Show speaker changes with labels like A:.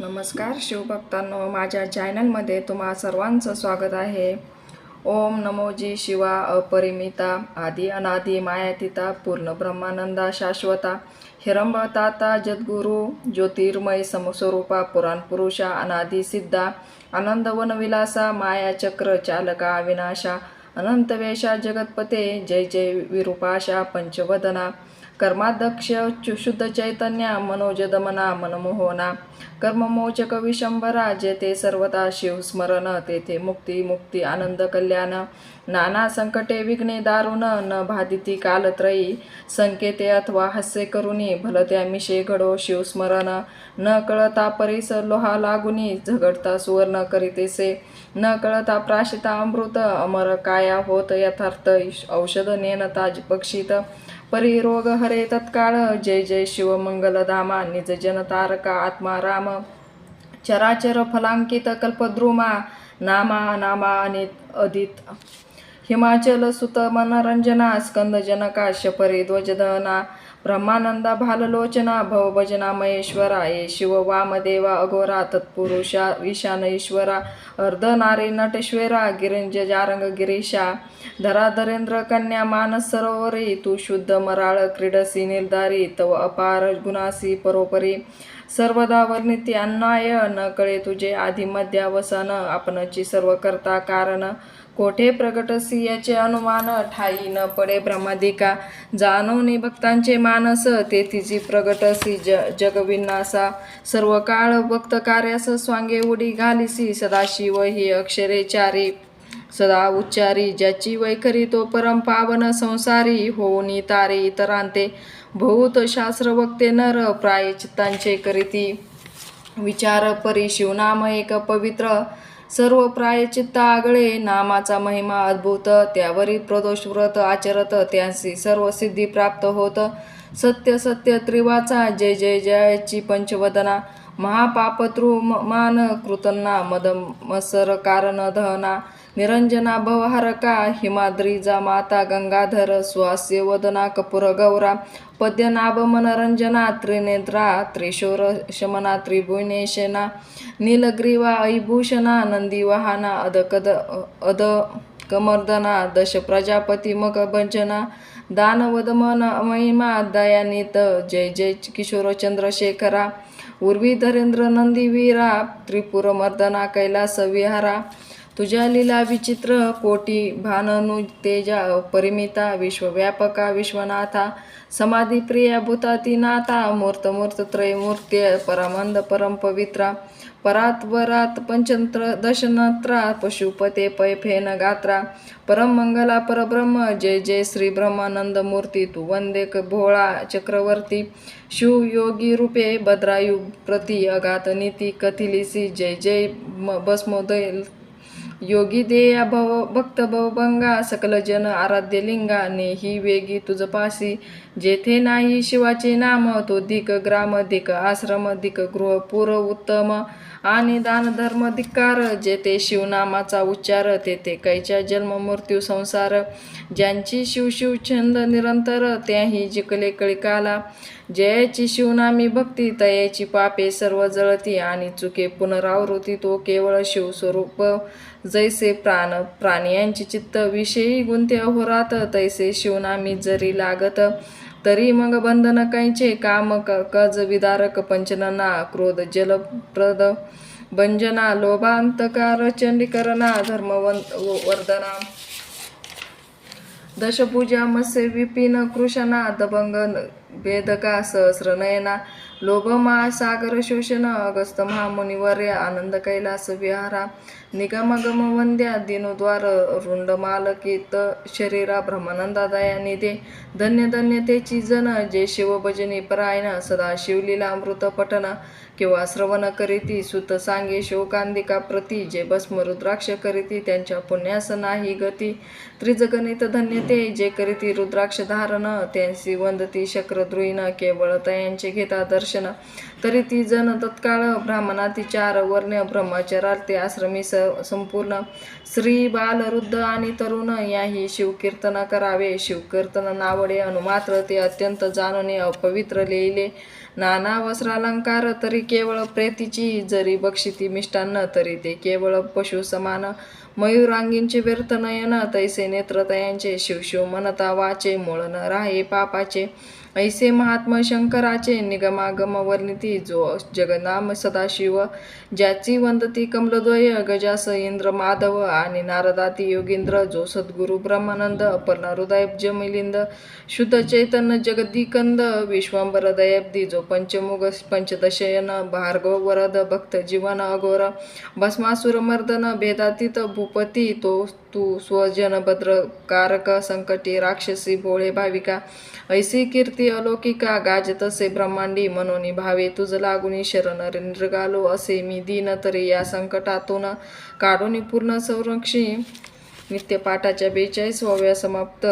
A: नमस्कार शिवभक्तांनो माझ्या चॅनलमध्ये तुम्हा सर्वांचं स्वागत आहे. ओम नमोजी शिवा अपरिमिता आदी अनादी मायातीता पूर्ण ब्रह्मानंदा शाश्वता हिरंबताता जद्गुरु ज्योतिर्मय समस्वरूपा पुराण पुरुषा अनादी सिद्धा आनंद वनविलासा माया चक्र चालका अविनाशा अनंतवेशा जगतपते जय जय विरूपाशा पंचवदना कर्माध्यक्ष चुशुद्ध शुद्ध मनोज मनोजदमना मनमोहना कर्ममोचक विशंभरा जेथे सर्वदा शिवस्मरण तेथे मुक्ती मुक्ती आनंद कल्याण नाना संकटे विघ्ने दारुण न बाधिती कालत्रयी संकेते अथवा हास्य करुणी भलत्या मिशे घडो शिवस्मरण न कळता परिस लोहा लागुनी झगडता सुवर्ण करीतेसे न कळता प्राशिता अमृत अमर काया होत यथार्थ औषध नेनता पक्षित परिरोग हरे तत्काळ जय जय शिव मंगलधामा निज जन तारका आत्मा राम। चराचर फलांकित कल्पद्रुमा। नामा नामा अनित अदित। हिमाचल सुत मनरंजना। स्कंद जनका ध्वजदना। ब्रह्मानंदा भाललोचना भवभजना महेश्वरा ये शिव वामदेवा अघोरा तत्पुरुषा ईशान ईश्वरा अर्धनारी नटेश्वरा गिरिंज जारंग गिरीशा धराधरेंद्र कन्या मानस सरोवरी तू शुद्ध मराळ क्रीडसी निर्धारी तव अपार गुणासी परोपरी सर्वदा वर्णिती अन्नाय न कळे तुझे आधी मध्यावसन आपणची सर्व करता कारण कोठे प्रगटसी याचे अनुमान ठाई न पडे ब्रह्मादिका जाणवनी भक्तांचे मानस ते तिची प्रगटसी ज जगविनासा सर्व काळ भक्त कार्यास स्वांगे उडी घालिसी सदाशिव ही अक्षरे चारी. सदा उच्चारी ज्याची वैखरी तो परम पावन संसारी. होऊनी तारे इतरांते भूत शास्त्र वक्ते नर प्रायचित्तांचे करीती. विचार परी शिवनाम एक पवित्र. सर्व प्रायचित्त आगळे नामाचा महिमा अद्भुत. त्यावरी प्रदोष व्रत आचरत त्यांसी सर्व सिद्धी प्राप्त होत. सत्य सत्य त्रिवाचा जय जय जयाची पंचवदना महापापतृ मान कृतना मद मत्सर कारण दहना निरंजना भवहरका हिमाद्रीजा माता गंगाधर स्वास्य वदना कपूर गौरा पद्यनाभ मनरंजना त्रिनेत्रा त्रिशोर शमना त्रिभुवनेशना नीलग्रीवा ऐभूषणा नंदीवाहना अदकद अद कमर्दना दश प्रजापती मग भंजना दानवदमन महिमा दयानित जय जय किशोर चंद्रशेखरा उर्वी धरेंद्र नंदीवीरा त्रिपुर मर्दना कैलास विहारा तुझ्या लीला विचित्र कोटी भाननु तेजा परिमिता विश्वव्यापका विश्वनाथा समाधी प्रिया भूतातिनाथा मूर्त मूर्त त्रयमूर्त्य परमंद परम पवित्रा परात वरात पंचंत्र दशनत्रा पशुपते पै फेन गात्रा परम मंगला परब्रह्म जय जय श्री ब्रह्मानंद मूर्ती तू वंदे भोळा चक्रवर्ती शिव योगी रूपे बद्रायु प्रति अगात नीती कथिलिसी जय जय म- भस्मोदय योगी देया भव भक्त भवभंगा सकल जन आराध्य लिंगा नेही वेगी तुझ पासी. जेथे नाही शिवाचे नाम तो दिक ग्राम दिक आश्रम दिक गृह पुर उत्तम. आणि दान धर्म धिक्कार जेथे शिवनामाचा उच्चार तेथे कैच्या जन्म मृत्यू संसार. ज्यांची शिवशिव छंद निरंतर त्याही जिकले कळिकाला. जयाची शिवनामी भक्ती तयाची पापे सर्व जळती आणि चुके पुनरावृत्ती तो केवळ शिवस्वरूप. जैसे प्राण प्राणियांची चित्त विषयी गुंते अहोरात तैसे शिवनामी जरी लागत तरी मग बंधन कायचे काम कज विदारक पंचनना क्रोध जलप्रद भंजना लोभांतकार चंडीकरणा धर्मवंत वर्धना. दशपूजा मत्स्य विपिन कृषणा दबंग भेदका सहस्रनयना लोभमा सागर शोषण अगस्त महामुनिवर्य आनंद कैलास विहारा निगमगम वंद्या दिनोद्वार रुंडमालकित शरीरा ब्रह्मानंदादाया निधे धन्य धन्यतेची जन जे शिवभजनी परायण सदा शिवलीला अमृत पठन किंवा श्रवण करीती सुत सांगे शोकांदिका प्रती जे भस्म रुद्राक्ष करीती त्यांच्या पुण्यास नाही गती त्रिजगणित धन्य ते जे करीती रुद्राक्ष धारण त्यांची वंदती शक्रद्रुईन केवळ तयांचे घेता दर्शन तरी ती जन तत्काळ ब्राह्मणाती चार वर्ण ब्रह्मचरार्थे आश्रमी स संपूर्ण श्री बाल वृद्ध आणि तरुण याही शिवकीर्तन करावे शिवकीर्तन नावडे अनुमात्र ते अत्यंत जाणूने अपवित्र लिहिले नाना वस्त्रालंकार तरी केवळ प्रेतीची जरी बक्षिती मिष्टान्न तरी ते केवळ पशु समान. मयुरांगींचे व्यर्थ नयन तैसे नेत्रतयांचे शिवशिव मनता वाचे मोळन राहे पापाचे. ऐसे महात्मा शंकराचे निगमागम वर्णिती जो जगनाम सदाशिव ज्याची वंदती कमलद्वय गजास इंद्र माधव आणि नारदाती योगींद्र जो सद्गुरु ब्रह्मानंद अपर्णा हृदय जमिलिंद शुद्ध चैतन्य जगदीकंद विश्वांबर दयाब्दी जो पंचमुग पंचदशयन भार्गव वरद भक्त जीवन अघोर भस्मासुर मर्दन भेदातीत भूपती तो तू स्वजनभद्रकारक कारक संकटी राक्षसी भोळे भाविका ऐसी कीर्ती अलौकिका गाज तसे ब्रह्मांडी मनोनी भावे तुझ लागुनी शरण निरगालो असे मी दीन तरी या संकटातून काढून पूर्ण संरक्षी. नित्यपाठाच्या बेचाळीसाव्या समाप्त.